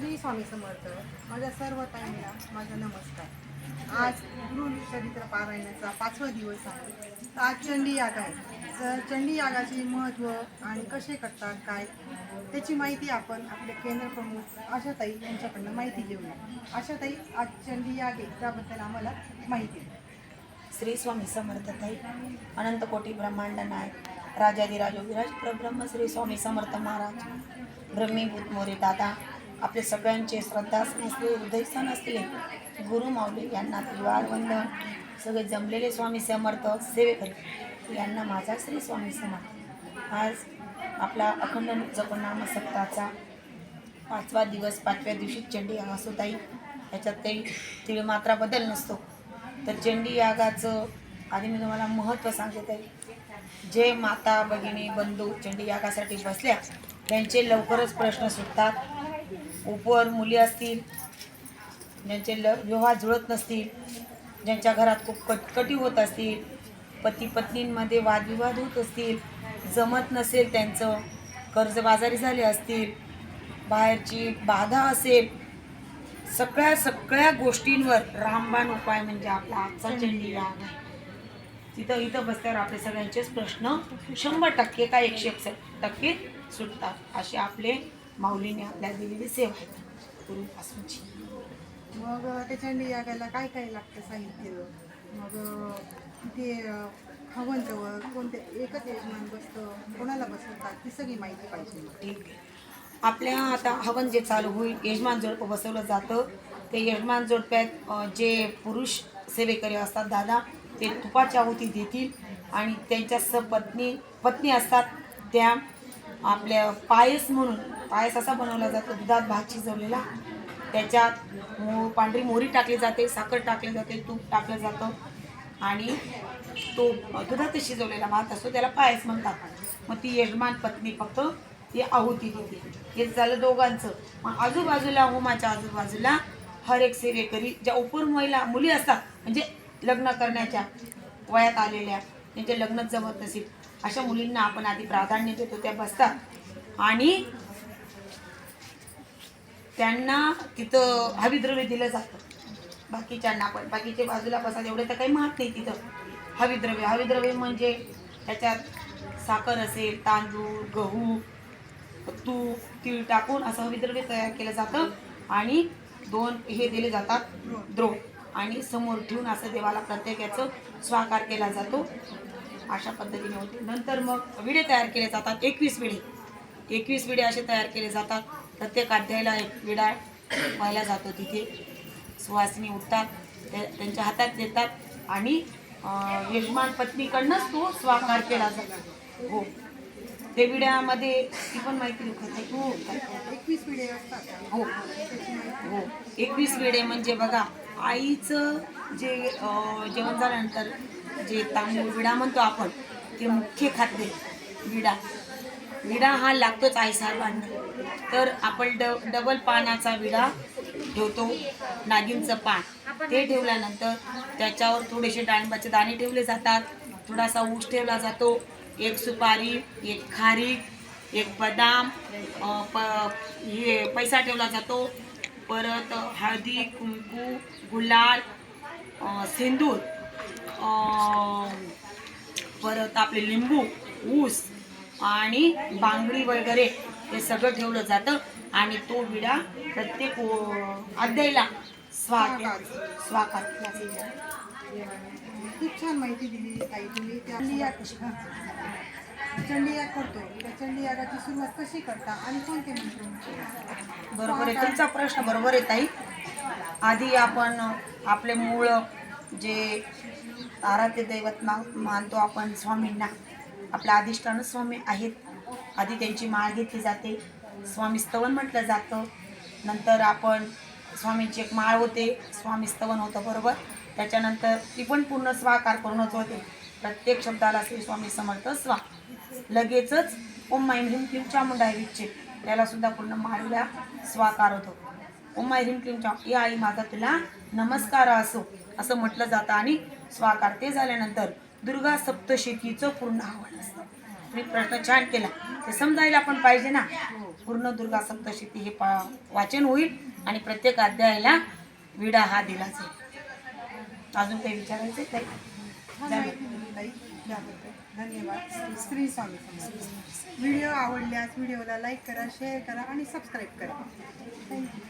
श्री स्वामी समर्थ. माझ्या सर्व ताईंना माझा नमस्कार. आज गुरु चरित्र पारायणाचा पाचवा दिवस आहे. तर आज चंडी याग आहे. तर चंडी यागाचे महत्त्व आणि कसे करतात काय? त्याची माहिती आपण आपले केंद्र प्रमुख आशाताई यांच्याकडनं माहिती घेऊया. आशाताई आज चंडी याग आहे. त्याबद्दल आम्हाला माहिती श्री स्वामी समर्थताई अनंत कोटी ब्रह्मांड नायक राजाधिराज विराज प्रब्रह्म श्री स्वामी समर्थ महाराज ब्रह्मीभूत मोरे दादा आपले सगळ्यांचे श्रद्धासन असले हृदयस्थान असले गुरु माऊली यांना त्रिवार वंदन सगळे जमलेले स्वामी समर्थ सेवेकरी यांना माझा श्री स्वामी समर्थ. आज आपला अखंड जपनाम सप्ताहाचा पाचवा दिवस पाचव्या दिवशी चंडी असोताई याच्यात काही तिळमात्रा बदल नसतो. तर चंडी यागाचं आधी मी तुम्हाला महत्त्व सांगते. आहे जे माता भगिनी बंधू चंडी यागासाठी बसल्या त्यांचे लवकरच प्रश्न सुटतात. उपवर मुली असतील ज्यांचे ल विवाह जुळत नसतील ज्यांच्या घरात खूप कटकटी होत असतील पती पत्नींमध्ये वादविवाद होत असतील जमत नसेल त्यांचं कर्जबाजारी झाले असतील बाहेरची बाधा असेल सगळ्या सगळ्या गोष्टींवर रामबाण उपाय म्हणजे आपला आजचा चंडी याग तिथं इथं बसल्यावर आपले सगळ्यांचेच प्रश्न शंभर टक्के का एकशे एकसष्ट टक्के सुटतात असे आपले माऊलीने आपल्याला दिलेली सेवा आहे पूर्वीपासूनची. मग त्या चंडी यागायला काय काय लागतं साहित्य मग तिथे हवन जवळ कोणते एकच यजमान बसतं कोणाला बसवतात? ती सगळी माहिती पाहिजे. ठीक आहे आपल्या आता हवन जे चालू होईल यजमान जोडपं बसवलं जातं. ते यजमान जोडप्यात जे पुरुष सेवेकरी असतात दादा ते तुपाची आहुती देतील. आणि त्यांच्या सपत्नी पत्नी असतात त्या आपल्या पायस म्हणून पायस असा बनवला जातो दुधात भात शिजवलेला. त्याच्यात मो पांढरी मोहरी टाकली जाते साखर टाकली जाते तूप टाकलं जातं. आणि तो दुधात शिजवलेला भात असतो त्याला पायस म्हणतात. मग ती यजमान पत्नी फक्त ती आहुती देते. हे झालं दोघांचं. मग आजूबाजूला होमाच्या आजूबाजूला हर एक सेवेकरी ज्या उपर महिला मुली असतात म्हणजे लग्न करण्याच्या वयात आलेल्या त्यांचे लग्नच जमत नसेल अशा मुलींना आपण आधी प्राधान्य देतो त्या बसतात. आणि त्यांना तिथं हविद्रव्य दिलं जातं. बाकीच्यांना पण. बाकीचे बाजूला बसा एवढे तर काही माहीत नाही तिथं. हविद्रव्य. हविद्रव्य म्हणजे त्याच्यात साखर असेल तांदूळ गहू तूप तीळ टाकून असं हविद्रव्य तयार केलं जातं. आणि दोन हे दिले जातात द्रोण. आणि समोर ठेवून असं देवाला प्रत्येकाचं स्वाकार केला जातो. अशा पद्धतीने होते. नंतर मग विडे तयार केले जातात. एकवीस विडे. एकवीस विडे असे तयार केले जातात. प्रत्येक अध्यायाला एक विडा व्हायला जातो तिथे. सुवासिनी उठतात त्या त्यांच्या हातात देतात आणि यजमान पत्नीकडनंच तो स्वाकार केला जातो. हो. ते विड्यामध्ये ती पण माहिती लिखत हो. एकवीस असतात. हो. हो. एकवीस वेळे म्हणजे बघा आईचं जे जेवण झाल्यानंतर जे तांदूळ विडा म्हणतो आपण ते मुख्य खाद्य विडा. विडा हा लागतोच आहे साहेबांना तर आपण ड डबल पानाचा विडा ठेवतो नागिनचं पान. ते ठेवल्यानंतर त्याच्यावर थोडेसे डाळिंबाचे दाणे ठेवले जातात. थोडासा ऊस ठेवला जातो. एक सुपारी एक खारीक एक बदाम प हे पैसा ठेवला जातो. परत हळदी कुंकू गुलाल सिंदूर परत आपले लिंबू ऊस आणि बांगडी वगैरे हे सगळं ठेवलं जातं. आणि तो विडा प्रत्येक अध्यायला स्वाकार स्वाकार खूप छान माहिती दिली ताई तुम्ही. त्या चंडी याग हां. चंडी याग करतो त्या चंडी यागाची सुरुवात कशी करता आणि कोणते मंत्र? म्हणतो? बरोबर आहे. तुमचा प्रश्न बरोबर आहे ताई. आधी आपण आपले मूळ जे आराध्य दैवत मा मानतो आपण स्वामींना. आपल्या अधिष्ठान स्वामी आहेत. आधी त्यांची माळ घेतली जाते. स्वामी स्तवन म्हटलं जातं. नंतर आपण स्वामींची एक माळ होते. स्वामी स्तवन होतं बरोबर. त्याच्यानंतर ती पण पूर्ण स्वाकार करूनच होते. प्रत्येक शब्दाला श्री स्वामी समर्थ स्वा. लगेचच ओम माईम ह्रीम क्लीम चामुंडाय विच्चे. त्याला सुद्धा पूर्ण माळीला स्वाकार होतो. ओम माय ह्रीम क्लीम चा. आई माझा तुला नमस्कार असो. असं म्हटलं जातं आणि स्वाकार ते झाल्यानंतर दुर्गा सप्तशतीचं पूर्ण आव्हान असतं. मी प्रश्न छान केला. ते समजायला पण पाहिजे ना. पूर्ण दुर्गा सप्तशती हे पा वाचन होईल आणि प्रत्येक अध्यायाला विडा हा दिला जाईल अजून काही विचारायचं आहे ताई धन्यवाद. श्री स्वामी व्हिडिओ आवडल्यास व्हिडिओला लाईक करा शेअर करा आणि सबस्क्राईब करा. थँक्यू.